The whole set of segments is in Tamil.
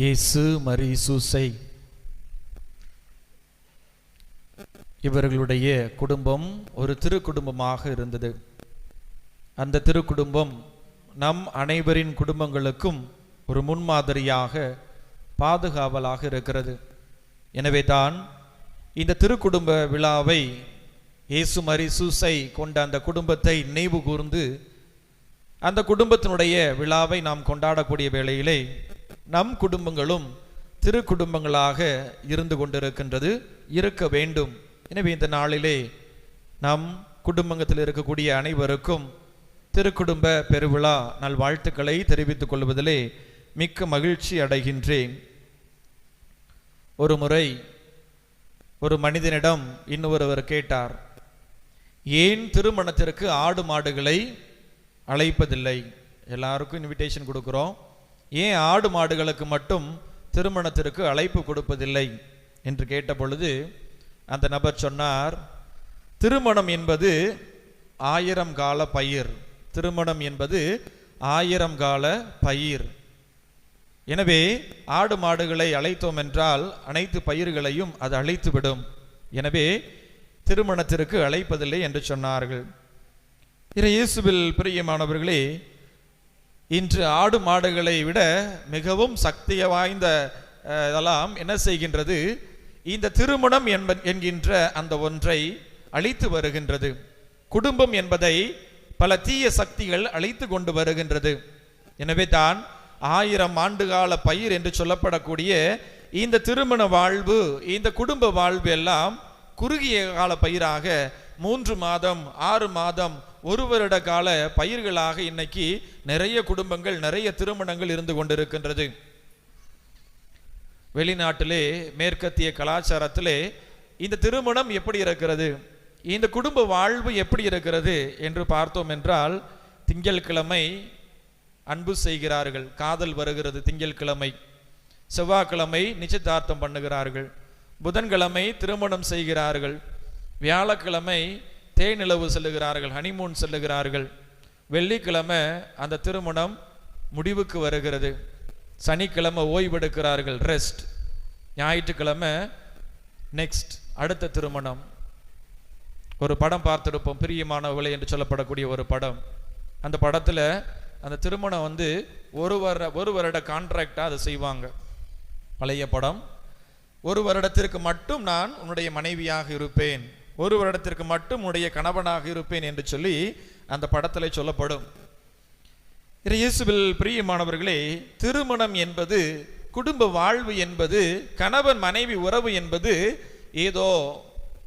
இயேசு மரிசூசை இவர்களுடைய குடும்பம் ஒரு திருக்குடும்பமாக இருந்தது. அந்த திருக்குடும்பம் நம் அனைவரின் குடும்பங்களுக்கும் ஒரு முன்மாதிரியாக பாதுகாவலாக இருக்கிறது. எனவே தான் இந்த திருக்குடும்ப விழாவை இயேசு மரிசூசை கொண்ட அந்த குடும்பத்தை நினைவு கூர்ந்து அந்த குடும்பத்தினுடைய விழாவை நாம் கொண்டாடக்கூடிய வேளையிலே நம் குடும்பங்களும் திரு குடும்பங்களாக இருந்து கொண்டிருக்கின்றது இருக்க வேண்டும். எனவே இந்த நாளிலே நம் குடும்பத்தில் இருக்கக்கூடிய அனைவருக்கும் திருக்குடும்ப பெருவிழா நல்வாழ்த்துக்களை தெரிவித்துக் கொள்வதிலே மிக்க மகிழ்ச்சி அடைகின்றேன். ஒரு முறை ஒரு மனிதனிடம் இன்னொருவர் கேட்டார் ஏன் திருமணத்திற்கு ஆடு மாடுகளை அழைப்பதில்லை? எல்லாருக்கும் இன்விடேஷன் கொடுக்குறோம். ஏன் ஆடு மாடுகளுக்கு மட்டும் திருமணத்திற்கு அழைப்பு கொடுப்பதில்லை? என்று கேட்டபொழுது அந்த நபர் சொன்னார் திருமணம் என்பது ஆயிரம் கால பயிர். திருமணம் என்பது ஆயிரம் கால பயிர். எனவே ஆடு மாடுகளை அழைத்தோம் என்றால் அனைத்து பயிர்களையும் அது அழைத்துவிடும். எனவே திருமணத்திற்கு அழைப்பதில்லை என்று சொன்னார்கள். இறை இயேசுவில் பிரியமானவர்களே இன்று ஆடு மாடுகளை விட மிகவும் சக்தி வாய்ந்த இதெல்லாம் என்ன செய்கின்றது? இந்த திருமணம் என்ப என்கின்ற அந்த ஒன்றை அழித்து வருகின்றது. குடும்பம் என்பதை பல தீய சக்திகள் அழைத்து கொண்டு வருகின்றது. எனவே தான் ஆயிரம் ஆண்டுகால பயிர் என்று சொல்லப்படக்கூடிய இந்த திருமண வாழ்வு இந்த குடும்ப வாழ்வு எல்லாம் குறுகிய கால பயிராக மூன்று மாதம் ஆறு மாதம் ஒரு வருட கால பயிர்களாக இன்னைக்கு நிறைய குடும்பங்கள் நிறைய திருமணங்கள் இருந்து கொண்டிருக்கின்றது. வெளிநாட்டிலே மேற்கத்திய கலாச்சாரத்திலே இந்த திருமணம் எப்படி இருக்கிறது? இந்த குடும்ப வாழ்வு எப்படி இருக்கிறது? என்று பார்த்தோம் என்றால் திங்கட்கிழமை அன்பு செய்கிறார்கள். காதல் வருகிறது திங்கள்கிழமை செவ்வாய்க்கிழமை நிச்சயதார்த்தம் பண்ணுகிறார்கள். புதன்கிழமை திருமணம் செய்கிறார்கள். வியாழக்கிழமை தேனிலவு செல்லுகிறார்கள் ஹனிமூன் செல்லுகிறார்கள். வெள்ளிக்கிழமை அந்த திருமணம் முடிவுக்கு வருகிறது. சனிக்கிழமை ஓய்வெடுக்கிறார்கள் ரெஸ்ட் ஞாயிற்றுக்கிழமை நெக்ஸ்ட் அடுத்த திருமணம். ஒரு படம் பார்த்துருப்போம் பிரியமானவர்களே என்று சொல்லப்படக்கூடிய ஒரு படம். அந்த படத்தில் அந்த திருமணம் வந்து ஒரு வருட ஒரு வருட கான்ட்ராக்டாக அதை செய்வாங்க. பழைய படம். ஒரு வருடத்திற்கு மட்டும் நான் உன்னுடைய மனைவியாக இருப்பேன். ஒரு வருடத்திற்கு மட்டும் உன்னுடைய கணவனாக இருப்பேன் என்று சொல்லி அந்த படத்தில் சொல்லப்படும். இயேசுவில் பிரியமானவர்களே திருமணம் என்பது குடும்ப வாழ்வு என்பது கணவன் மனைவி உறவு என்பது ஏதோ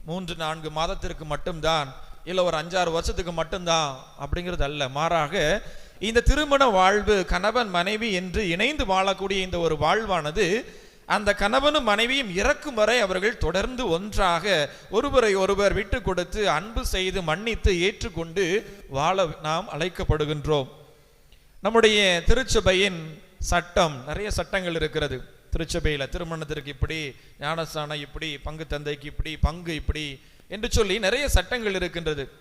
மூன்று நான்கு மாதத்திற்கு மட்டும்தான் இல்லை ஒரு அஞ்சாறு வருஷத்துக்கு மட்டும்தான் அப்படிங்கிறது அல்ல மாறாக இந்த திருமண வாழ்வு கணவன் மனைவி என்று இணைந்து வாழக்கூடிய இந்த ஒரு வாழ்வானது அந்த கணவனும் மனைவியும் இறக்கும் வரை அவர்கள் தொடர்ந்து ஒன்றாக ஒருவரை ஒருவர் விட்டு கொடுத்து அன்பு செய்து மன்னித்து ஏற்றுக்கொண்டு வாழ நாம் அழைக்கப்படுகின்றோம். நம்முடைய திருச்சபையின் சட்டம் நிறைய சட்டங்கள் இருக்கிறது. திருச்சபையில் திருமணத்திற்கு இப்படி ஞானஸ்தானம் இப்படி பங்கு தந்தைக்கு இப்படி பங்கு இப்படி என்று சொல்லி நிறைய சட்டங்கள் இருக்கின்றது.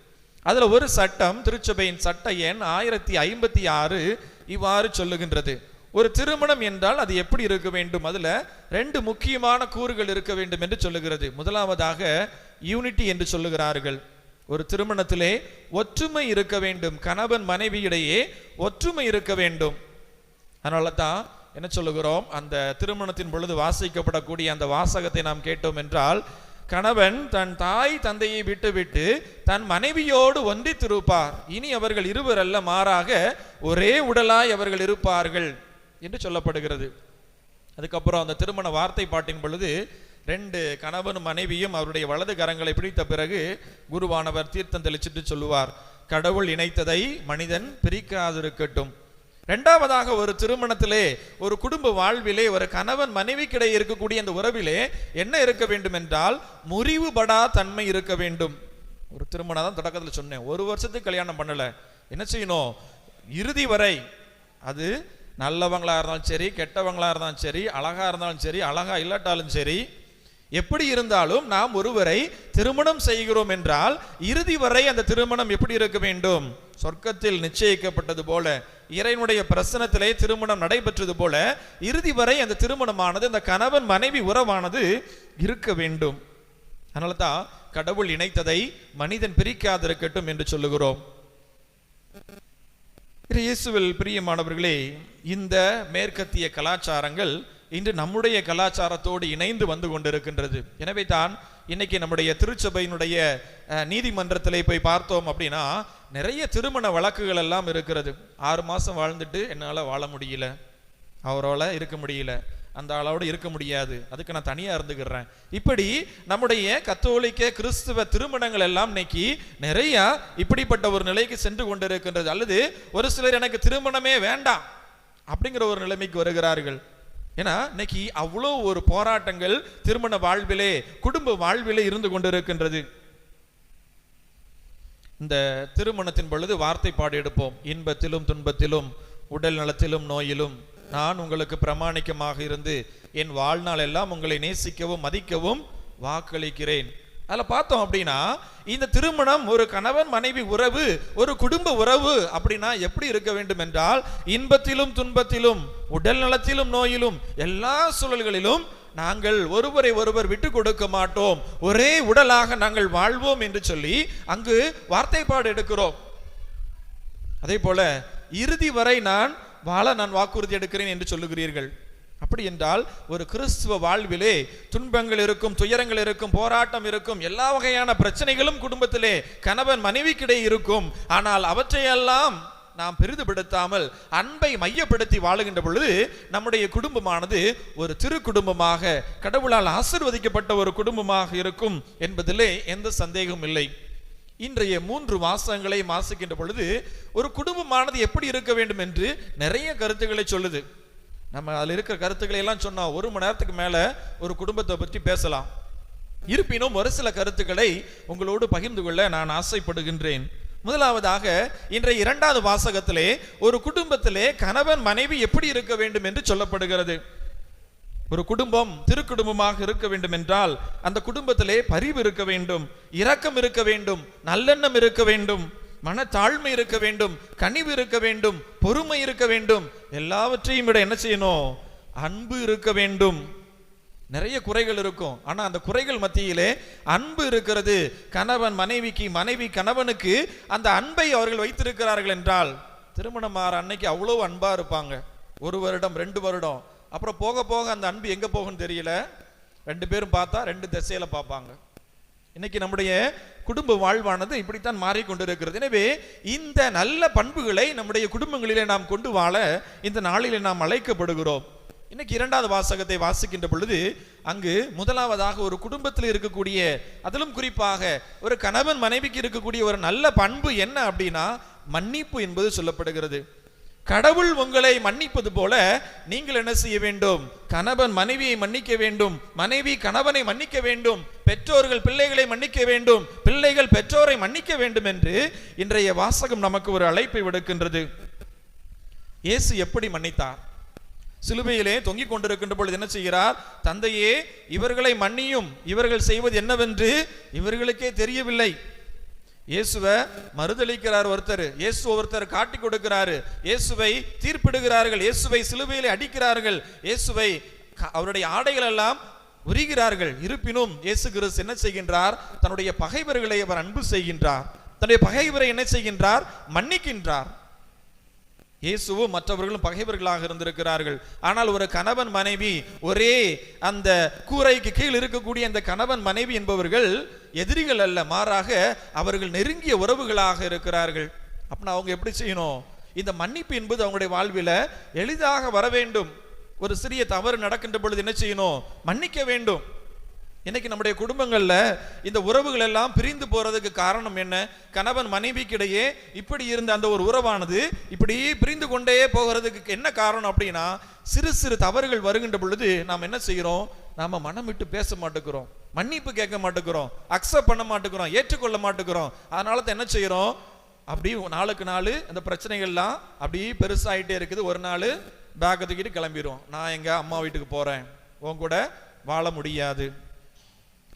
அதில் ஒரு சட்டம் திருச்சபையின் சட்ட எண் ஆயிரத்தி ஐம்பத்தி ஆறு இவ்வாறு சொல்லுகின்றது. ஒரு திருமணம் என்றால் அது எப்படி இருக்க வேண்டும்? அதில் ரெண்டு முக்கியமான கூறுகள் இருக்க வேண்டும் என்று சொல்லுகிறது. முதலாவதாக யூனிட்டி என்று சொல்லுகிறார்கள். ஒரு திருமணத்திலே ஒற்றுமை இருக்க வேண்டும். கணவன் மனைவியிடையே ஒற்றுமை இருக்க வேண்டும். அதனால தான் என்ன சொல்லுகிறோம்? அந்த திருமணத்தின் பொழுது வாசிக்கப்படக்கூடிய அந்த வாசகத்தை நாம் கேட்டோம் என்றால் கணவன் தன் தாய் தந்தையை விட்டுவிட்டு தன் மனைவியோடு ஒன்றித்திருப்பார். இனி அவர்கள் இருவர் அல்ல மாறாக ஒரே உடலாய் அவர்கள் இருப்பார்கள். என்று சொல்லப்படுகிறது. அதுக்கப்புறம் அந்த திருமண வார்த்தை பாட்டின் பொழுது ரெண்டு கணவனும் மனைவியும் அவருடைய வலது கரங்களை பிடித்த பிறகு குருவானவர் தீர்த்தம் தெளிச்சிட்டு சொல்லுவார் கடவுள் இணைத்ததை மனிதன் பிரிக்காதிருக்கட்டும். இரண்டாவதாக ஒரு திருமணத்திலே ஒரு குடும்ப வாழ்விலே ஒரு கணவன் மனைவிக்கிடையே இருக்கக்கூடிய அந்த உறவிலே என்ன இருக்க வேண்டும் என்றால் முறிவுபடா தன்மை இருக்க வேண்டும். ஒரு திருமணம் தான் தொடக்கத்தில் சொன்னேன் ஒரு வருஷத்துக்கு கல்யாணம் பண்ணல. என்ன செய்யணும்? இறுதி வரை அது நல்லவங்களாக இருந்தாலும் சரி கெட்டவங்களாக இருந்தாலும் சரி அழகாக இருந்தாலும் சரி அழகா இல்லாட்டாலும் சரி எப்படி இருந்தாலும் நாம் ஒருவரை திருமணம் செய்கிறோம் என்றால் இறுதி வரை அந்த திருமணம் எப்படி இருக்க வேண்டும்? சொர்க்கத்தில் நிச்சயிக்கப்பட்டது போல இறைவனுடைய பிரசனத்திலே திருமணம் நடைபெற்றது போல இறுதி வரை அந்த திருமணமானது அந்த கணவன் மனைவி உறவானது இருக்க வேண்டும். அதனால தான் கடவுள் இணைத்ததை மனிதன் பிரிக்காதிருக்கட்டும் என்று சொல்லுகிறோம். இயேசுவில் பிரியமானவர்களே இந்த மேற்கத்திய கலாச்சாரங்கள் இன்று நம்முடைய கலாச்சாரத்தோடு இணைந்து வந்து கொண்டிருக்கின்றது. எனவே தான் இன்னைக்கு நம்முடைய திருச்சபையினுடைய நீதிமன்றத்திலே போய் பார்த்தோம் அப்படின்னா நிறைய திருமண வழக்குகள் எல்லாம் இருக்கிறது. ஆறு மாதம் வாழ்ந்துட்டு என்னால் வாழ முடியல. அவரால் இருக்க முடியல. அந்த ஆளோடு இருக்க முடியாது. அதுக்கு நான் தனியா இருந்துக்கிறேன் இப்படி நம்முடைய கத்தோலிக்க கிறிஸ்துவ திருமணங்கள் எல்லாம் இன்னைக்கு நிறையா இப்படிப்பட்ட ஒரு நிலைக்கு சென்று கொண்டிருக்கின்றது. அல்லது ஒரு சிலர் எனக்கு திருமணமே வேண்டாம் அப்படிங்கிற ஒரு நிலைமைக்கு வருகிறார்கள். ஏன்னா இன்னைக்கு அவ்வளோ ஒரு போராட்டங்கள் திருமண வாழ்விலே குடும்ப வாழ்விலே இருந்து கொண்டிருக்கின்றது. இந்த திருமணத்தின் பொழுது வார்த்தை பாடி எடுப்போம். இன்பத்திலும் துன்பத்திலும் உடல் நலத்திலும் நோயிலும். நான் உங்களுக்கு பிரமாணிக்கமாக இருந்து என் வாழ்நாள் எல்லாம் உங்களை நேசிக்கவும் மதிக்கவும் வாக்களிக்கிறேன். அதில் பார்த்தோம் அப்படின்னா இந்த திருமணம் ஒரு கணவன் மனைவி உறவு ஒரு குடும்ப உறவு அப்படின்னா எப்படி இருக்க வேண்டும் என்றால் இன்பத்திலும் துன்பத்திலும் உடல் நலத்திலும் நோயிலும் எல்லா சூழல்களிலும் நாங்கள் ஒருவரை ஒருவர் விட்டு கொடுக்க மாட்டோம். ஒரே உடலாக நாங்கள் வாழ்வோம் என்று சொல்லி அங்கு வார்த்தைப்பாடு எடுக்கிறோம். அதே போல இறுதி வரை நான் வாழ நான் வாக்குறுதி எடுக்கிறேன் என்று சொல்லுகிறீர்கள். அப்படி என்றால் ஒரு கிறிஸ்துவ வாழ்விலே துன்பங்கள் இருக்கும் துயரங்கள் இருக்கும் போராட்டம் இருக்கும் எல்லா வகையான பிரச்சனைகளும் குடும்பத்திலே கணவன் மனைவிக்கிடையே இருக்கும். ஆனால் அவற்றையெல்லாம் நாம் பெரிதுபடுத்தாமல் அன்பை மையப்படுத்தி வாழுகின்ற பொழுது நம்முடைய குடும்பமானது ஒரு திரு குடும்பமாக கடவுளால் ஆசிர்வதிக்கப்பட்ட ஒரு குடும்பமாக இருக்கும் என்பதிலே எந்த சந்தேகமும் இல்லை. இன்றைய மூன்று மாசங்களை மாசிக்கின்ற பொழுது ஒரு குடும்பமானது எப்படி இருக்க வேண்டும் என்று நிறைய கருத்துக்களை சொல்லுது. நம்ம அதில் இருக்கிற கருத்துக்களை எல்லாம் சொன்னால் ஒரு மணி நேரத்துக்கு மேலே ஒரு குடும்பத்தை பற்றி பேசலாம். இருப்பினும் ஒரு சில கருத்துக்களை உங்களோடு பகிர்ந்து கொள்ள நான் ஆசைப்படுகின்றேன். முதலாவதாக இன்றைய இரண்டாவது வாசகத்திலே ஒரு குடும்பத்திலே கணவன் மனைவி எப்படி இருக்க வேண்டும் என்று சொல்லப்படுகிறது. ஒரு குடும்பம் திருக்குடும்பமாக இருக்க வேண்டும் என்றால் அந்த குடும்பத்திலே பரிவு இருக்க வேண்டும் இரக்கம் இருக்க வேண்டும் நல்லெண்ணம் இருக்க வேண்டும் மனத்தாழ்மை இருக்க வேண்டும் கனிவு இருக்க வேண்டும் பொறுமை இருக்க வேண்டும். எல்லாவற்றையும் விட என்ன செய்யணும்? அன்பு இருக்க வேண்டும். நிறைய குறைகள் இருக்கும். ஆனால் அந்த குறைகள் மத்தியிலே அன்பு இருக்கிறது. கணவன் மனைவிக்கு மனைவி கணவனுக்கு அந்த அன்பை அவர்கள் வைத்திருக்கிறார்கள் என்றால் திருமணம் ஆற அன்னைக்கு அவ்வளோ அன்பாக இருப்பாங்க. ஒரு வருடம் ரெண்டு வருடம். அப்புறம் போக போக அந்த அன்பு எங்கே போகும்னு தெரியல. ரெண்டு பேரும் பார்த்தா ரெண்டு திசையில் பார்ப்பாங்க. இன்னைக்கு நம்முடைய குடும்ப வாழ்வானது இப்படித்தான் மாறிக்கொண்டிருக்கிறது. எனவே இந்த நல்ல பண்புகளை நம்முடைய குடும்பங்களிலே நாம் கொண்டு வாழ இந்த நாளிலே நாம் அழைக்கப்படுகிறோம். இன்னைக்கு இரண்டாவது வாசகத்தை வாசிக்கின்ற பொழுது அங்கு முதலாவதாக ஒரு குடும்பத்தில் இருக்கக்கூடிய அதிலும் குறிப்பாக ஒரு கணவன் மனைவிக்கு இருக்கக்கூடிய ஒரு நல்ல பண்பு என்ன அப்படின்னா மன்னிப்பு என்பது சொல்லப்படுகிறது. கடவுள் உங்களை மன்னிப்பது போல நீங்கள் என்ன செய்ய வேண்டும்? கணவன் மனைவியை மன்னிக்க வேண்டும். மனைவி கணவனை மன்னிக்க வேண்டும். பெற்றோர்கள் பிள்ளைகளை மன்னிக்க வேண்டும். பிள்ளைகள் பெற்றோரை மன்னிக்க வேண்டும் என்று இன்றைய வாசகம் நமக்கு ஒரு அழைப்பை விடுக்கின்றது. இயேசு எப்படி மன்னித்தார்? சிலுவையிலே தொங்கிக் கொண்டிருக்கின்ற பொழுது என்ன செய்கிறார்? தந்தையே இவர்களை மன்னியும். இவர்கள் செய்வது என்னவென்று இவர்களுக்கே தெரியவில்லை. இயேசுவை மறுதளிக்கிறார் ஒருத்தர். இயேசு ஒருத்தர் காட்டி கொடுக்கிறாரு. இயேசுவை தீர்ப்பிடுகிறார்கள். இயேசுவை சிலுவையிலே அடிக்கிறார்கள். இயேசுவை அவருடைய ஆடைகள் எல்லாம் உரிகிறார்கள். இருப்பினும் இயேசு கிறிஸ்து என்ன செய்கின்றார்? தன்னுடைய பகைவர்களை அவர் அன்பு செய்கின்றார். தன்னுடைய பகைவரை என்ன செய்கின்றார்? மன்னிக்கின்றார். இயேசுவும் மற்றவர்களும் பகைவர்களாக இருந்திருக்கிறார்கள். ஆனால் ஒரு கணவன் மனைவி ஒரே அந்த கூரைக்கு கீழ் இருக்கக்கூடிய அந்த கணவன் மனைவி என்பவர்கள் எதிரிகள் அல்ல மாறாக அவர்கள் நெருங்கிய உறவுகளாக இருக்கிறார்கள். அப்படின்னா அவங்க எப்படி செய்யணும்? இந்த மன்னிப்பு என்பது அவங்களுடைய வாழ்வில் எளிதாக வர வேண்டும் ஒரு சிறிய தவறு நடக்கின்ற பொழுது என்ன செய்யணும்? மன்னிக்க வேண்டும். இன்னைக்கு நம்முடைய குடும்பங்களில் இந்த உறவுகள் எல்லாம் பிரிந்து போறதுக்கு காரணம் என்ன? கணவன் மனைவிக்கிடையே இப்படி இருந்த அந்த ஒரு உறவானது இப்படி பிரிந்து கொண்டே போகிறதுக்கு என்ன காரணம் அப்படின்னா சிறு சிறு தவறுகள் வருகின்ற பொழுது நாம் என்ன செய்கிறோம்? நாம் மனம் விட்டு பேச மாட்டேங்கிறோம். மன்னிப்பு கேட்க மாட்டேங்கிறோம். அக்செப்ட் பண்ண மாட்டேங்கிறோம். ஏற்றுக்கொள்ள மாட்டேங்கிறோம். அதனால தான் என்ன செய்கிறோம்? அப்படி நாளுக்கு நாள் அந்த பிரச்சனைகள்லாம் அப்படியே பெருசாகிட்டே இருக்குது. ஒரு நாள் பேக்கை தூக்கிட்டு கிளம்பிடுவோம். நான் எங்கள் அம்மா வீட்டுக்கு போகிறேன் உன் கூட வாழ முடியாது.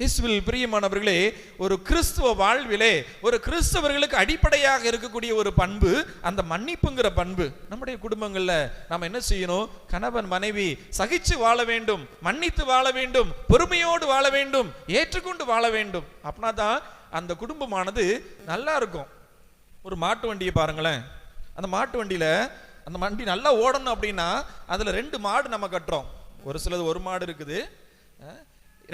இஸ்வில் பிரியமானவர்களே ஒரு கிறிஸ்துவ வாழ்விலே ஒரு கிறிஸ்தவர்களுக்கு அடிப்படையாக இருக்கக்கூடிய ஒரு பண்பு அந்த மன்னிப்புங்கிற பண்பு. நம்முடைய குடும்பங்களில் நாம் என்ன செய்யணும்? கணவன் மனைவி சகிச்சு வாழ வேண்டும் மன்னித்து வாழ வேண்டும் பொறுமையோடு வாழ வேண்டும் ஏற்றுக்கொண்டு வாழ வேண்டும். அப்படின்னா தான் அந்த குடும்பமானது நல்லா இருக்கும். ஒரு மாட்டு வண்டியை பாருங்களேன். அந்த மாட்டு வண்டியில் அந்த வண்டி நல்லா ஓடணும் அப்படின்னா அதில் ரெண்டு மாடு நம்ம கட்டுறோம். ஒரு சிலது ஒரு மாடு இருக்குது.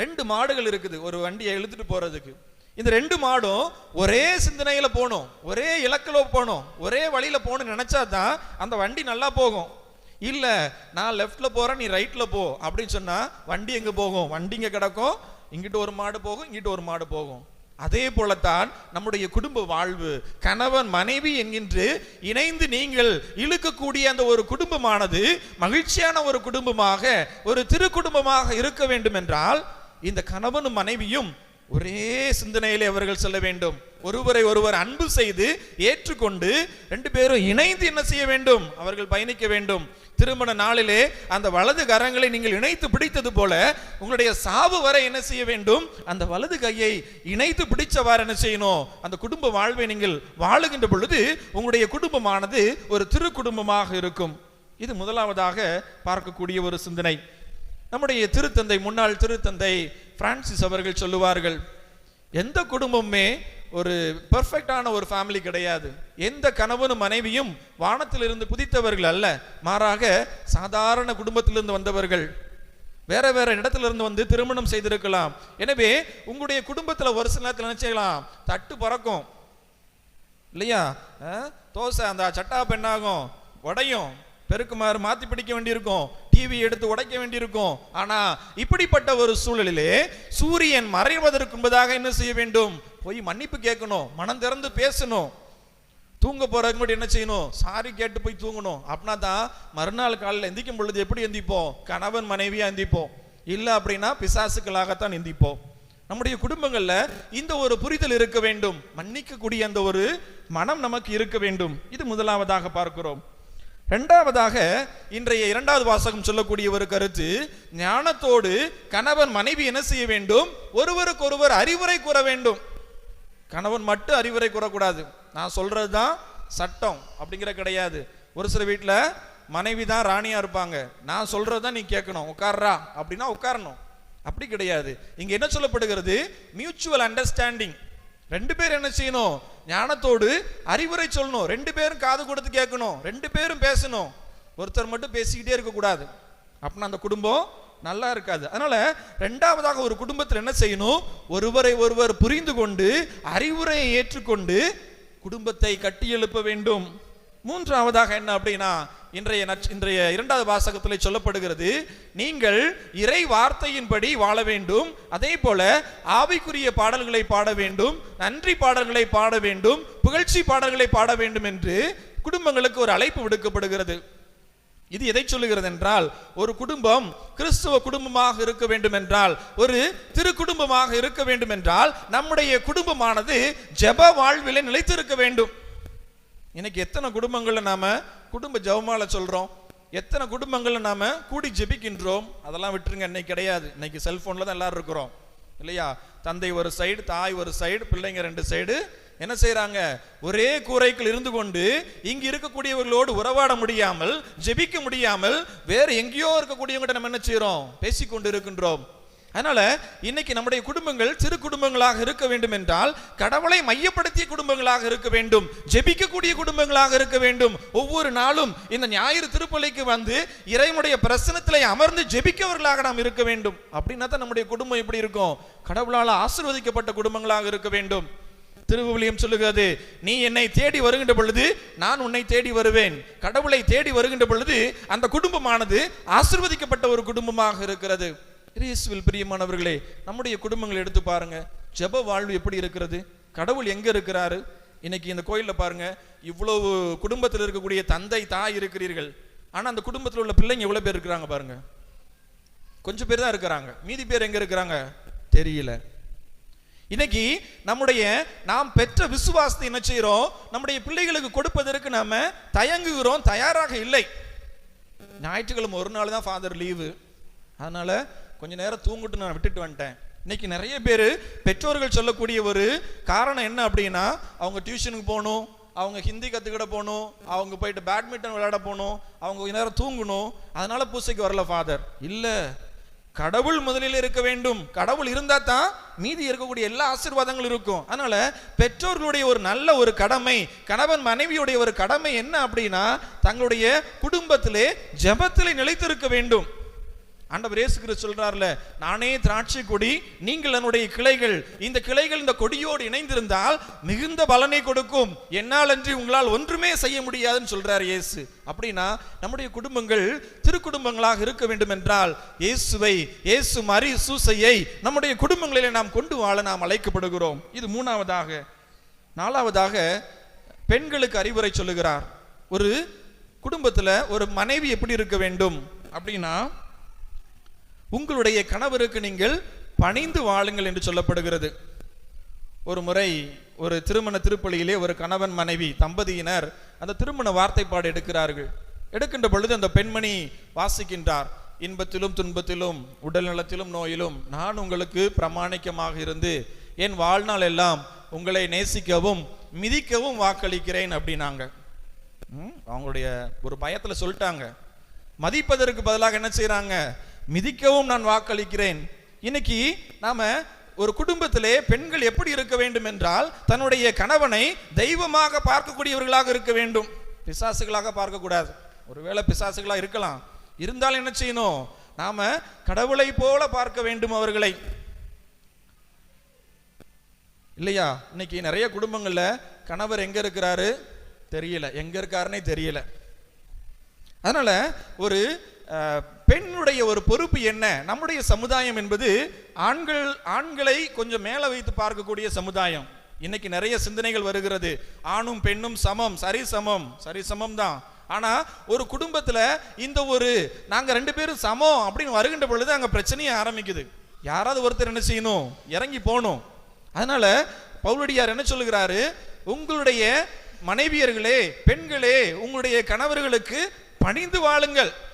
ரெண்டு மாடுகள் இருக்குது. ஒரு வண்டியை இழுத்துட்டு போறதுக்கு. இந்த ரெண்டு மாடும் ஒரே சிந்தனையில் போகணும். ஒரே இலக்கில் போகணும். ஒரே வழியில் போகணும்னு நினச்சா தான் அந்த வண்டி நல்லா போகும். இல்லை நான் லெஃப்டில் போகிறேன் நீ ரைட்டில் போ அப்படின்னு சொன்னால் வண்டி எங்கே போகும்? வண்டி இங்கே கிடக்கும். இங்கிட்டு ஒரு மாடு போகும் இங்கிட்டு ஒரு மாடு போகும். அதே போலத்தான் நம்முடைய குடும்ப வாழ்வு. கணவன் மனைவி என்கின்ற இணைந்து நீங்கள் இழுக்கக்கூடிய அந்த ஒரு குடும்பமானது மகிழ்ச்சியான ஒரு குடும்பமாக ஒரு திரு குடும்பமாக இருக்க வேண்டும் என்றால் இந்த கணவனும் மனைவியும் ஒரே சிந்தனையிலே அவர்கள் செல்ல வேண்டும். ஒருவரை ஒருவர் அன்பு செய்து ஏற்றுக்கொண்டு ரெண்டு பேரும் இணைந்து என்ன செய்ய வேண்டும்? அவர்கள் பயணிக்க வேண்டும். திருமண நாளிலே அந்த வலது கரங்களை நீங்கள் இணைத்து பிடித்தது போல உங்களுடைய சாவு வரை என்ன செய்ய வேண்டும்? அந்த வலது கையை இணைத்து பிடிச்சவாறு என்ன செய்யணும்? அந்த குடும்ப வாழ்வை நீங்கள் வாழுகின்ற பொழுது உங்களுடைய குடும்பமானது ஒரு திரு குடும்பமாக இருக்கும். இது முதலாவதாக பார்க்கக்கூடிய ஒரு சிந்தனை. நம்முடைய திருத்தந்தை முன்னாள் திருத்தந்தை பிரான்சிஸ் அவர்கள் சொல்லுவார்கள் எந்த குடும்பமுமே ஒரு பெர்ஃபெக்டான ஒரு ஃபேமிலி கிடையாது. எந்த கணவனும் மனைவியும் வானத்திலிருந்து குதித்தவர்கள் அல்ல. மாறாக சாதாரண குடும்பத்திலிருந்து வந்தவர்கள். வேற வேற இடத்துல இருந்து வந்து திருமணம் செய்திருக்கலாம். எனவே உங்களுடைய குடும்பத்தில் ஒரு சில நேரத்தில் நினைச்சிக்கலாம் தட்டு பறக்கும். இல்லையா? தோசை அந்த சட்டா பெண்ணாகும் உடையும். பெருக்குமாறு மாத்தி பிடிக்க வேண்டியிருக்கும். டிவி எடுத்து உடைக்க வேண்டியிருக்கும். ஆனா இப்படிப்பட்ட ஒரு சூழலிலே சூரியன் மறைவதற்கு முன்பதாக என்ன செய்ய வேண்டும்? போய் மன்னிப்பு கேட்கணும். மனம் திறந்து பேசணும். தூங்க போறதுக்கு முன்னாடி என்ன செய்யணும்? சாரி கேட்டு போய் தூங்கணும். அப்படின்னா தான் மறுநாள் காலையில் எந்திக்கும் பொழுது எப்படி எந்திப்போம்? கணவன் மனைவியா எந்திப்போம்? இல்லை அப்படின்னா பிசாசுக்களாகத்தான் எந்திப்போம். நம்முடைய குடும்பங்களில் இந்த ஒரு புரிதல் இருக்க வேண்டும். மன்னிக்கக்கூடிய அந்த ஒரு மனம் நமக்கு இருக்க வேண்டும். இது முதலாவதாக பார்க்கிறோம். ரெண்டாவதாக இன்றைய இரண்டாவது வாசகம் சொல்லக்கூடிய ஒரு கருத்து ஞானத்தோடு கணவன் மனைவி என்ன செய்ய வேண்டும்? ஒருவருக்கொருவர் அறிவுரை கூற வேண்டும். கணவன் மட்டும் அறிவுரை கூறக்கூடாது. நான் சொல்றது தான் சட்டம் அப்படிங்கிற கிடையாது. ஒரு சில வீட்டில் மனைவி தான் ராணியாக இருப்பாங்க. நான் சொல்றது தான் நீ கேட்கணும். உட்கார்றா அப்படின்னா உட்காரணும். அப்படி கிடையாது. இங்க என்ன சொல்லப்படுகிறது? மியூச்சுவல் அண்டர்ஸ்டாண்டிங் ரெண்டு பேரும் என்ன செய்யணும்? ஞானத்தோடு அறிவுரை சொல்லணும். ரெண்டு பேரும் காது கொடுத்து கேட்கணும். ரெண்டு பேரும் பேசணும். ஒருத்தர் மட்டும் பேசிக்கிட்டே இருக்கக்கூடாது. அப்படின்னா அந்த குடும்பம் நல்லா இருக்காது. அதனால ரெண்டாவதாக ஒரு குடும்பத்தில் என்ன செய்யணும்? ஒருவரை ஒருவர் புரிந்து கொண்டு அறிவுரையை ஏற்றுக்கொண்டு குடும்பத்தை கட்டி எழுப்ப வேண்டும். மூன்றாவதாக என்ன அப்படின்னா இன்றைய இன்றைய இரண்டாவது வாசகத்தில் சொல்லப்படுகிறது நீங்கள் இறை வார்த்தையின்படி வாழ வேண்டும் அதே போல ஆவிக்குரிய பாடல்களை பாட வேண்டும் நன்றி பாடல்களை பாட வேண்டும் புகழ்ச்சி பாடல்களை பாட வேண்டும் என்று குடும்பங்களுக்கு ஒரு அழைப்பு விடுக்கப்படுகிறது. இது எதை சொல்லுகிறது என்றால் ஒரு குடும்பம் கிறிஸ்துவ குடும்பமாக இருக்க வேண்டும் என்றால் ஒரு திரு குடும்பமாக இருக்க வேண்டும் என்றால் நம்முடைய குடும்பமானது ஜெப வாழ்விலே நிலைத்திருக்க வேண்டும். இன்னைக்கு எத்தனை குடும்பங்களில் நாம குடும்ப ஜெபமால சொல்கிறோம் எத்தனை குடும்பங்களில் நாம கூடி ஜெபிக்கின்றோம்? அதெல்லாம் விட்டுருங்க இன்னைக்கு கிடையாது. இன்னைக்கு செல்ஃபோனில் தான் எல்லாரும் இருக்கிறோம். இல்லையா? தந்தை ஒரு சைடு தாய் ஒரு சைடு பிள்ளைங்க ரெண்டு சைடு என்ன செய்யறாங்க ஒரே கூரைக்குள் இருந்து கொண்டு இங்கு இருக்கக்கூடியவர்களோடு உறவாட முடியாமல் ஜெபிக்க முடியாமல் வேற எங்கேயோ இருக்கக்கூடியவங்கிட்ட நம்ம என்ன செய்யறோம் பேசிக்கொண்டு இருக்கின்றோம். அதனால இன்னைக்கு நம்முடைய குடும்பங்கள் சிறு குடும்பங்களாக இருக்க வேண்டும் என்றால் கடவுளை மையப்படுத்திய குடும்பங்களாக இருக்க வேண்டும் ஜெபிக்கக்கூடிய குடும்பங்களாக இருக்க வேண்டும். ஒவ்வொரு நாளும் இந்த ஞாயிறு திருப்பலைக்கு வந்து இறைவனுடைய பிரசனத்திலே அமர்ந்து ஜெபிக்கவர்களாக நாம் இருக்க வேண்டும். அப்படின்னா தான் நம்முடைய குடும்பம் எப்படி இருக்கும்? கடவுளால் ஆசிர்வதிக்கப்பட்ட குடும்பங்களாக இருக்க வேண்டும். திருவுவிலியம் சொல்லுகிறது நீ என்னை தேடி வருகின்ற பொழுது நான் உன்னை தேடி வருவேன். கடவுளை தேடி வருகின்ற பொழுது அந்த குடும்பமானது ஆசிர்வதிக்கப்பட்ட ஒரு குடும்பமாக இருக்கிறது. இயேசுவில் பிரியமானவர்களே நம்முடைய குடும்பங்களை எடுத்து பாருங்க. ஜெப வாழ்வு எப்படி இருக்கிறது? கடவுள் எங்க இருக்கிறாரு? இன்னைக்கு இந்த கோயிலில் பாருங்க இவ்வளவு குடும்பத்தில் இருக்கக்கூடிய தந்தை தாய் இருக்கிறீர்கள். ஆனா அந்த குடும்பத்தில் உள்ள பிள்ளைங்க எவ்வளவு பேர் இருக்கிறாங்க பாருங்க? கொஞ்சம் பேர் தான் இருக்கிறாங்க. மீதி பேர் எங்க இருக்கிறாங்க? தெரியல. இன்னைக்கு நம்முடைய நாம் பெற்ற விசுவாசத்தை என்ன செய்றோம்? நம்முடைய பிள்ளைகளுக்கு கொடுப்பதற்கு நாம தயங்குகிறோம் தயாராக இல்லை. ஞாயிற்றுக்கிழமை ஒரு நாள் தான் ஃபாதர் லீவு அதனால கொஞ்ச நேரம் தூங்கிட்டு நான் விட்டுட்டு வந்துட்டேன். இன்னைக்கு நிறைய பேர் பெற்றோர்கள் சொல்லக்கூடிய ஒரு காரணம் என்ன அப்படின்னா அவங்க டியூஷனுக்கு போகணும் அவங்க ஹிந்தி கற்றுக்கிட போகணும் அவங்க போயிட்டு பேட்மிண்டன் விளையாட போகணும் அவங்க கொஞ்ச நேரம் தூங்கணும். அதனால பூசைக்கு வரல ஃபாதர் இல்லை கடவுள் முதலில் இருக்க வேண்டும். கடவுள் இருந்தா தான் மீதி இருக்கக்கூடிய எல்லா ஆசீர்வாதங்களும் இருக்கும். அதனால பெற்றோர்களுடைய ஒரு நல்ல ஒரு கடமை கணவன் மனைவியுடைய ஒரு கடமை என்ன அப்படின்னா தங்களுடைய குடும்பத்திலே ஜபத்திலே நிலைத்திருக்க வேண்டும். ஆண்டவர் இயேசு கிறிஸ்து சொல்றாருல நானே திராட்சை கொடி நீங்கள் என்னுடைய கிளைகள். இந்த கிளைகள் இந்த கொடியோடு இணைந்திருந்தால் மிகுந்த பலனை கொடுக்கும். என்னால் அன்றி உங்களால் ஒன்றுமே செய்ய முடியாதுன்னு சொல்றார் இயேசு. அப்படின்னா நம்முடைய குடும்பங்கள் திருக்குடும்பங்களாக இருக்க வேண்டும் என்றால் இயேசுவை இயேசு மரி சூசையை நம்முடைய குடும்பங்களிலே நாம் கொண்டு வாழ நாம் அழைக்கப்படுகிறோம். இது மூணாவதாக. நாலாவதாக பெண்களுக்கு அறிவுரை சொல்லுகிறார். ஒரு குடும்பத்தில் ஒரு மனைவி எப்படி இருக்க வேண்டும்? அப்படின்னா உங்களுடைய கணவருக்கு நீங்கள் பணிந்து வாழுங்கள் என்று சொல்லப்படுகிறது. ஒரு முறை ஒரு திருமண திருப்பலியிலே ஒரு கணவன் மனைவி தம்பதியினர் அந்த திருமண வார்த்தைப்பாடு எடுக்கிறார்கள். எடுக்கின்ற பொழுது அந்த பெண்மணி வாசிக்கின்றார் இன்பத்திலும் துன்பத்திலும் உடல் நலத்திலும் நோயிலும் நான் உங்களுக்கு பிரமாணிக்கமாக இருந்து என் வாழ்நாள் எல்லாம் உங்களை நேசிக்கவும் மிதிக்கவும் வாக்களிக்கிறேன் அப்படின்னாங்க. ம், அவங்களுடைய ஒரு பயத்தில் சொல்லிட்டாங்க. மதிப்பதற்கு பதிலாக என்ன செய்கிறாங்க மிதிக்கவும் நான் வாக்களிக்கிறேன். இன்னைக்கு நாம ஒரு குடும்பத்திலே பெண்கள் எப்படி இருக்க வேண்டும் என்றால் தன்னுடைய கணவனை தெய்வமாக பார்க்கக்கூடியவர்களாக இருக்க வேண்டும். பிசாசுகளாக பார்க்கக்கூடாது. ஒருவேளை பிசாசுகளாக இருக்கலாம். இருந்தாலும் என்ன செய்யணும்? நாம கடவுளை போல பார்க்க வேண்டும் அவர்களை. இல்லையா? இன்னைக்கு நிறைய குடும்பங்களில் கணவர் எங்க இருக்கிறாரு? தெரியல. எங்க இருக்காருன்னே தெரியல. அதனால ஒரு பெண்ணுடைய ஒரு பொறுப்பு என்ன? நம்முடைய சமுதாயம் என்பது ஆண்கள் ஆண்களை கொஞ்சம் மேலே வைத்து பார்க்கக்கூடிய சமுதாயம். இன்னைக்கு நிறைய சிந்தனைகள் வருகிறது. ஆணும் பெண்ணும் சமம் சரி சமம் சரி சமம் தான் ஆனா ஒரு குடும்பத்துல இந்த ஒரு நாங்க ரெண்டு பேரும் சமம் அப்படின்னு வருகின்ற பொழுது அங்க பிரச்சனையே ஆரம்பிக்குது. யாராவது ஒருத்தர் என்ன செய்யணும்? இறங்கி போகணும். அதனால பவுலடியார் என்ன சொல்லுகிறாரு? உங்களுடைய மனைவியர்களே பெண்களே உங்களுடைய கணவர்களுக்கு பணிந்து வாழுங்கள்.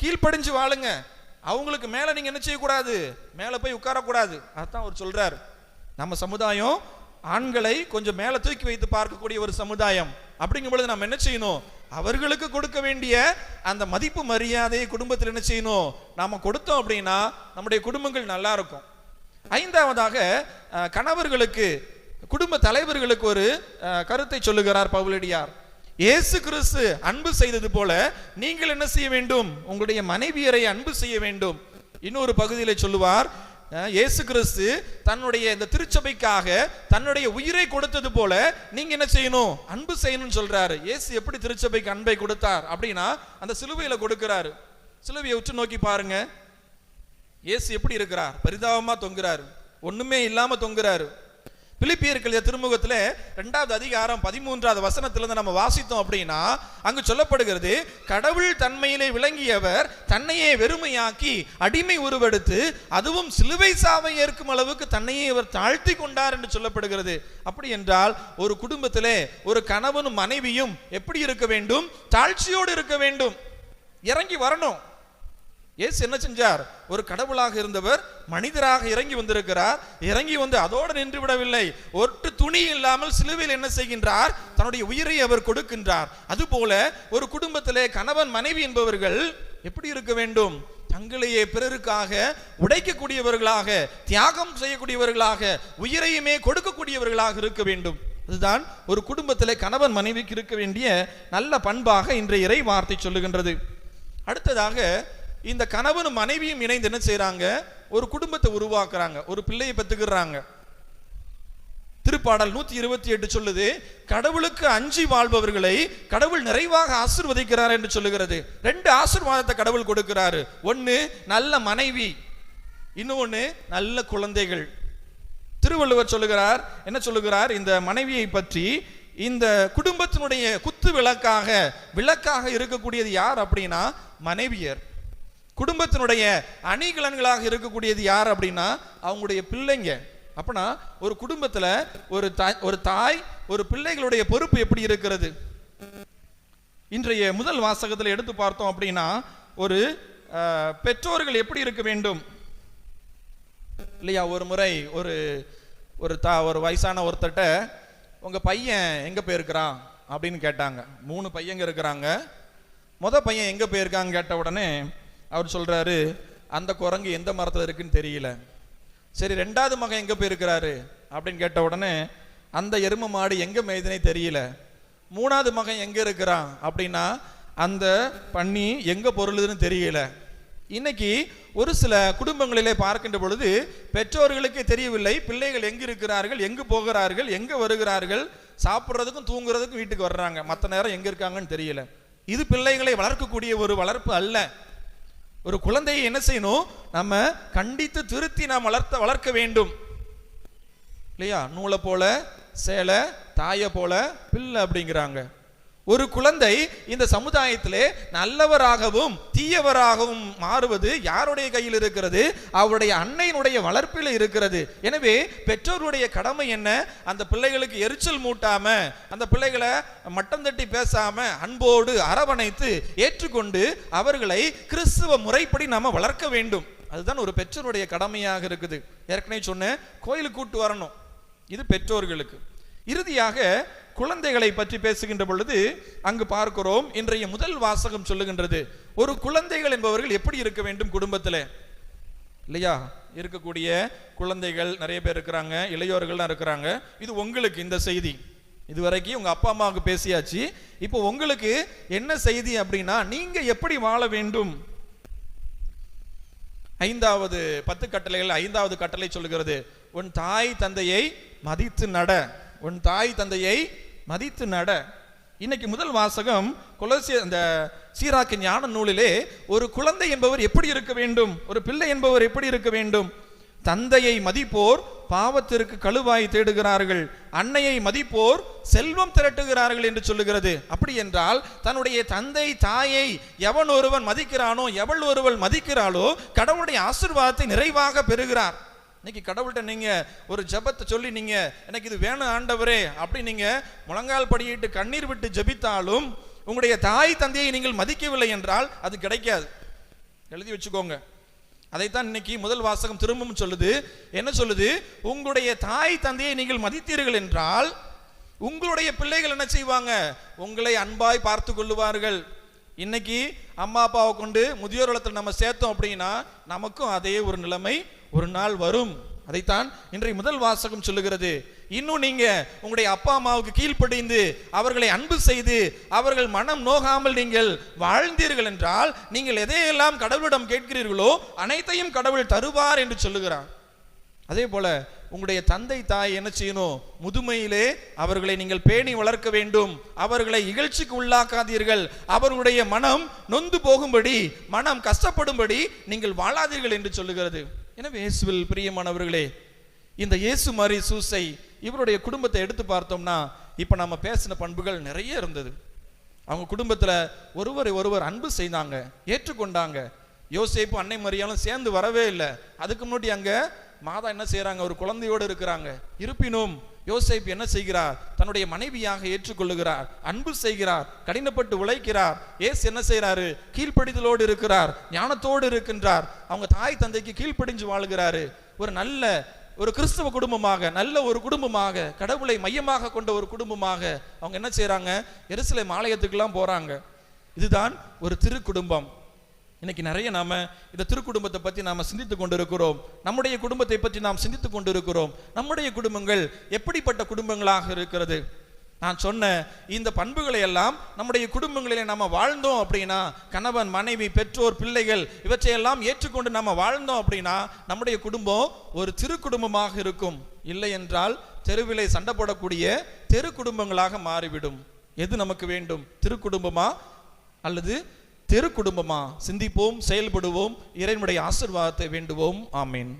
கீழ்ப்படிஞ்சு வாழுங்க. அவங்களுக்கு மேலே நீங்கள் என்ன செய்யக்கூடாது? மேலே போய் உட்காரக்கூடாது. அதான் அவர் சொல்கிறார் நம்ம சமுதாயம் ஆண்களை கொஞ்சம் மேலே தூக்கி வைத்து பார்க்கக்கூடிய ஒரு சமுதாயம். அப்படிங்கும் பொழுது நம்ம என்ன செய்யணும்? அவர்களுக்கு கொடுக்க வேண்டிய அந்த மதிப்பு மரியாதையை குடும்பத்தில் என்ன செய்யணும்? நாம கொடுத்தோம் அப்படின்னா நம்முடைய குடும்பங்கள் நல்லா இருக்கும். ஐந்தாவதாக கணவர்களுக்கு குடும்ப தலைவர்களுக்கு ஒரு கருத்தை சொல்லுகிறார் பவுலடியார். இயேசு கிறிஸ்து அன்பு செய்தது போல நீங்கள் என்ன செய்ய வேண்டும்? உங்களுடைய மனைவியரை அன்பு செய்ய வேண்டும். இன்னொரு பகுதியில் சொல்லுவார் இயேசு கிறிஸ்து தன்னுடைய இந்த திருச்சபைக்காக தன்னுடைய உயிரை கொடுத்தது போல நீங்க என்ன செய்யணும்? அன்பு செய்யணும்னு சொல்றாரு. இயேசு எப்படி திருச்சபைக்கு அன்பை கொடுத்தார் அப்படின்னா அந்த சிலுவையில கொடுக்கிறாரு. சிலுவையை உற்று நோக்கி பாருங்க. இயேசு எப்படி இருக்கிறார்? பரிதாபமா தொங்குறாரு. ஒண்ணுமே இல்லாம தொங்குறாரு. பிலிப்பியர்கள் திருமுகத்துல ரெண்டாவது அதிகாரம் பதிமூன்றாவது வசனத்திலிருந்து நம்ம வாசித்தோம் அப்படின்னா அங்கு சொல்லப்படுகிறது கடவுள் தன்மையிலே விளங்கியவர் தன்னையே வெறுமையாக்கி அடிமை உருவெடுத்து அதுவும் சிலுவை சாவை ஏற்கும் அளவுக்கு தன்னையே அவர் தாழ்த்தி கொண்டார் என்று சொல்லப்படுகிறது. அப்படி என்றால் ஒரு குடும்பத்திலே ஒரு கணவனும் மனைவியும் எப்படி இருக்க வேண்டும்? தாழ்ச்சியோடு இருக்க வேண்டும். இறங்கி வரணும். இயேசு என்ன செஞ்சார்? ஒரு கடவுளாக இருந்தவர் மனிதராக இறங்கி வந்திருக்கிறார். இறங்கி வந்து அதோடு நின்று விடவில்லை. ஒட்டு துணி இல்லாமல் சிலுவையில் என்ன செய்கின்றார்? தன்னுடைய உயிரை அவர் கொடுக்கின்றார். அதுபோல ஒரு குடும்பத்திலே கணவன் மனைவி என்பவர்கள் எப்படி இருக்க வேண்டும்? தங்களையே பிறருக்காக உடைக்கக்கூடியவர்களாக தியாகம் செய்யக்கூடியவர்களாக உயிரையுமே கொடுக்கக்கூடியவர்களாக இருக்க வேண்டும். அதுதான் ஒரு குடும்பத்திலே கணவன் மனைவிக்கு இருக்க வேண்டிய நல்ல பண்பாக இன்றைய இறை வார்த்தை சொல்லுகின்றது. அடுத்ததாக இந்த கணவனும் மனைவியும் இணைந்து என்ன செய்கிறாங்க ஒரு குடும்பத்தை உருவாக்குறாங்க. ஒரு பிள்ளையை பெற்றுக்கிறாங்க திருப்பாடல் நூத்தி இருபத்தி எட்டு சொல்லுது கடவுளுக்கு அஞ்சி வாழ்பவர்களை கடவுள் நிறைவாக ஆசிர்வதிக்கிறார் என்று சொல்லுகிறது. ரெண்டு ஆசீர்வாதத்தை கடவுள் கொடுக்கிறாரு. ஒன்னு நல்ல மனைவி. இன்னொன்னு நல்ல குழந்தைகள். திருவள்ளுவர் சொல்லுகிறார் என்ன சொல்லுகிறார்? இந்த மனைவியை பற்றி இந்த குடும்பத்தினுடைய குத்து விளக்காக விளக்காக இருக்கக்கூடியது யார் அப்படின்னா மனைவியர். குடும்பத்தினுடைய அணிகலன்களாக இருக்கக்கூடியது யார் அப்படின்னா அவங்களுடைய பிள்ளைங்க. அப்பனா ஒரு குடும்பத்தில் ஒரு தாய் ஒரு தாய் ஒரு பிள்ளைகளுடைய பொறுப்பு எப்படி இருக்கிறது? இன்றைய முதல் வாசகத்தில் எடுத்து பார்த்தோம் அப்படின்னா ஒரு பெற்றோர்கள் எப்படி இருக்க வேண்டும்? இல்லையா ஒரு முறை ஒரு ஒரு தா ஒரு வயசான ஒருத்தட்ட உங்கள் பையன் எங்கே போயிருக்கிறான்? அப்படின்னு கேட்டாங்க. மூணு பையங்க இருக்கிறாங்க. மொதல் பையன் எங்கே போயிருக்கான்னு கேட்ட உடனே அவர் சொல்றாரு அந்த குரங்கு எந்த மரத்தில் இருக்குன்னு தெரியல. சரி ரெண்டாவது மகன் எங்கே போயிருக்கிறாரு? அப்படின்னு கேட்ட உடனே அந்த எரும மாடு எங்கே மேய்துனே தெரியல. மூணாவது மகன் எங்கே இருக்கிறான்? அப்படின்னா அந்த பண்ணி எங்கே பொருளுதுன்னு தெரியல. இன்னைக்கு ஒரு சில குடும்பங்களிலே பார்க்கின்ற பொழுது பெற்றோர்களுக்கு தெரியவில்லை பிள்ளைகள் எங்கு இருக்கிறார்கள் எங்கு போகிறார்கள் எங்கே வருகிறார்கள் சாப்பிட்றதுக்கும் தூங்குறதுக்கும் வீட்டுக்கு வர்றாங்க. மற்ற நேரம் எங்கே இருக்காங்கன்னு தெரியல. இது பிள்ளைகளை வளர்க்கக்கூடிய ஒரு வளர்ப்பு அல்ல. ஒரு குழந்தையை என்ன செய்யணும்? நம்ம கண்டித்து திருத்தி நாம் வளர்த்த வளர்க்க வேண்டும். இல்லையா? நூலை போல சேலை தாயை போல பிள்ளை அப்படிங்கிறாங்க. ஒரு குழந்தை இந்த சமுதாயத்திலே நல்லவராகவும் தீயவராகவும் மாறுவது யாருடைய கையில் இருக்கிறது? அவருடைய அன்னையினுடைய வளர்ப்பில் இருக்கிறது. எனவே பெற்றோருடைய கடமை என்ன? அந்த பிள்ளைகளுக்கு எரிச்சல் மூட்டாம அந்த பிள்ளைகளை மட்டம் தட்டி பேசாம அன்போடு அரவணைத்து ஏற்றுக்கொண்டு அவர்களை கிறிஸ்துவ முறைப்படி நாம வளர்க்க வேண்டும். அதுதான் ஒரு பெற்றோருடைய கடமையாக இருக்குது. ஏற்கனவே சொன்னேன் கோயிலுக்கு கூட்டு வரணும். இது பெற்றோர்களுக்கு. இறுதியாக குழந்தைகளை பற்றி பேசுகின்ற பொழுது அங்கு பார்க்கிறோம் இன்றைய முதல் வாசகம் சொல்லுகின்றது. ஒரு குழந்தைகள் என்பவர்கள் எப்படி இருக்க வேண்டும் குடும்பத்தில்? இல்லையா? இருக்கக்கூடிய குழந்தைகள் நிறைய பேர் இருக்கிறாங்க இளையோர்கள்லாம் இருக்கிறாங்க. இது உங்களுக்கு இந்த செய்தி. இதுவரைக்கும் உங்க அப்பா அம்மாவுக்கு பேசியாச்சு. இப்போ உங்களுக்கு என்ன செய்தி அப்படின்னா நீங்க எப்படி வாழ வேண்டும்? ஐந்தாவது பத்து கட்டளைகள் ஐந்தாவது கட்டளை சொல்லுகிறது. உன் தாய் தந்தையை மதித்து நட. உன் தாய் தந்தையை மதித்து நட. இன்னைக்கு முதல் வாசகம் கொலோசிய அந்த சீராக்கு ஞான நூலிலே ஒரு குழந்தை என்பவர் எப்படி இருக்க வேண்டும்? ஒரு பிள்ளை என்பவர் எப்படி இருக்க வேண்டும்? தந்தையை மதிப்போர் பாவத்திற்கு கழுவாய் தேடுகிறார்கள். அன்னையை மதிப்போர் செல்வம் திரட்டுகிறார்கள் என்று சொல்லுகிறது. அப்படி என்றால் தன்னுடைய தந்தை தாயை எவன் ஒருவன் மதிக்கிறானோ எவள் ஒருவள் மதிக்கிறாளோ கடவுளுடைய ஆசீர்வாதத்தை நிறைவாக பெறுகிறார். இன்னைக்கு கடவுள்கிட்ட நீங்க ஒரு ஜெபத்தை சொல்லி நீங்க எனக்கு இது வேணும் ஆண்டவரே அப்படி நீங்க முழங்கால் படியிட்டு கண்ணீர் விட்டு ஜெபித்தாலும் உங்களுடைய தாய் தந்தையை நீங்கள் மதிக்கவில்லை என்றால் அது கிடைக்காது. எழுதி வச்சுக்கோங்க. அதைத்தான் இன்னைக்கு முதல் வாசகம் திரும்பவும் சொல்லுது. என்ன சொல்லுது? உங்களுடைய தாய் தந்தையை நீங்கள் மதித்தீர்கள் என்றால் உங்களுடைய பிள்ளைகள் என்ன செய்வாங்க? உங்களை அன்பாய் பார்த்து கொள்ளுவார்கள். இன்னைக்கு அம்மா அப்பாவை கொண்டு முதியோர் நம்ம சேர்த்தோம் அப்படின்னா நமக்கும் அதே ஒரு நிலைமை ஒரு நாள் வரும். அதைத்தான் இன்றைய முதல் வாசகம் சொல்லுகிறது. இன்னும் நீங்க உங்களுடைய அப்பா அம்மாவுக்கு கீழ்ப்படிந்து அவர்களை அன்பு செய்து அவர்கள் மனம் நோகாமல் நீங்கள் வாழ்ந்தீர்கள் என்றால் நீங்கள் எதையெல்லாம் கடவுளிடம் கேட்கிறீர்களோ அனைத்தையும் கடவுள் தருவார் என்று சொல்லுகிறார். அதே போல உங்களுடைய தந்தை தாய் என்ன செய்யணும்? முதுமையிலே அவர்களை நீங்கள் பேணி வளர்க்க வேண்டும். அவர்களை இகழ்ச்சிக்கு உள்ளாக்காதீர்கள். அவர்களுடைய மனம் நொந்து போகும்படி மனம் கஷ்டப்படும்படி நீங்கள் வாழாதீர்கள் என்று சொல்லுகிறது. எனவே இயேசுவில் பிரியமானவர்களே இந்த இயேசு மாதிரி சூசை இவருடைய குடும்பத்தை எடுத்து பார்த்தோம்னா இப்போ நம்ம பேசின பண்புகள் நிறைய இருந்தது. அவங்க குடும்பத்தில் ஒருவரை ஒருவர் அன்பு செய்தாங்க ஏற்றுக்கொண்டாங்க. யோசேப்பு அன்னை மரியாலும் சேர்ந்து வரவே இல்லை. அதுக்கு முன்னாடி அங்கே மாதா என்ன செய்கிறாங்க ஒரு குழந்தையோடு இருக்கிறாங்க. இருப்பினும் யோசேப் என்ன செய்கிறார்? தன்னுடைய மனைவியாக ஏற்றுக்கொள்ளுகிறார். அன்பு செய்கிறார். கடினப்பட்டு உழைக்கிறார். ஏசு என்ன செய்கிறாரு கீழ்ப்படிதலோடு இருக்கிறார். ஞானத்தோடு இருக்கின்றார். அவங்க தாய் தந்தைக்கு கீழ்ப்படிஞ்சு வாழுகிறாரு. ஒரு நல்ல ஒரு கிறிஸ்தவ குடும்பமாக நல்ல ஒரு குடும்பமாக கடவுளை மையமாக கொண்ட ஒரு குடும்பமாக அவங்க என்ன செய்கிறாங்க எருசலேம் ஆலயத்துக்கெல்லாம் போகிறாங்க இதுதான் ஒரு திரு குடும்பம் இன்னைக்கு நிறைய நாம இந்த திருக்குடும்பத்தை பத்தி நாம சிந்தித்து கொண்டிருக்கிறோம். நம்முடைய குடும்பத்தை பற்றி நாம் சிந்தித்து கொண்டிருக்கிறோம். நம்முடைய குடும்பங்கள் எப்படிப்பட்ட குடும்பங்களாக இருக்கிறது? நான் சொன்ன இந்த பண்புகளை எல்லாம் நம்முடைய குடும்பங்களிலே நம்ம வாழ்ந்தோம் அப்படின்னா கணவன் மனைவி பெற்றோர் பிள்ளைகள் இவற்றையெல்லாம் ஏற்றுக்கொண்டு நம்ம வாழ்ந்தோம் அப்படின்னா நம்முடைய குடும்பம் ஒரு திரு குடும்பமாக இருக்கும். இல்லை என்றால் தெருவிலே சண்டை போடக்கூடிய தெரு குடும்பங்களாக மாறிவிடும். எது நமக்கு வேண்டும்? திரு குடும்பமா அல்லது தெரு குடும்பமா சிந்திப்போம் செயல்படுவோம் இறைவனுடைய ஆசிர்வாதத்தை வேண்டுவோம். ஆமீன்.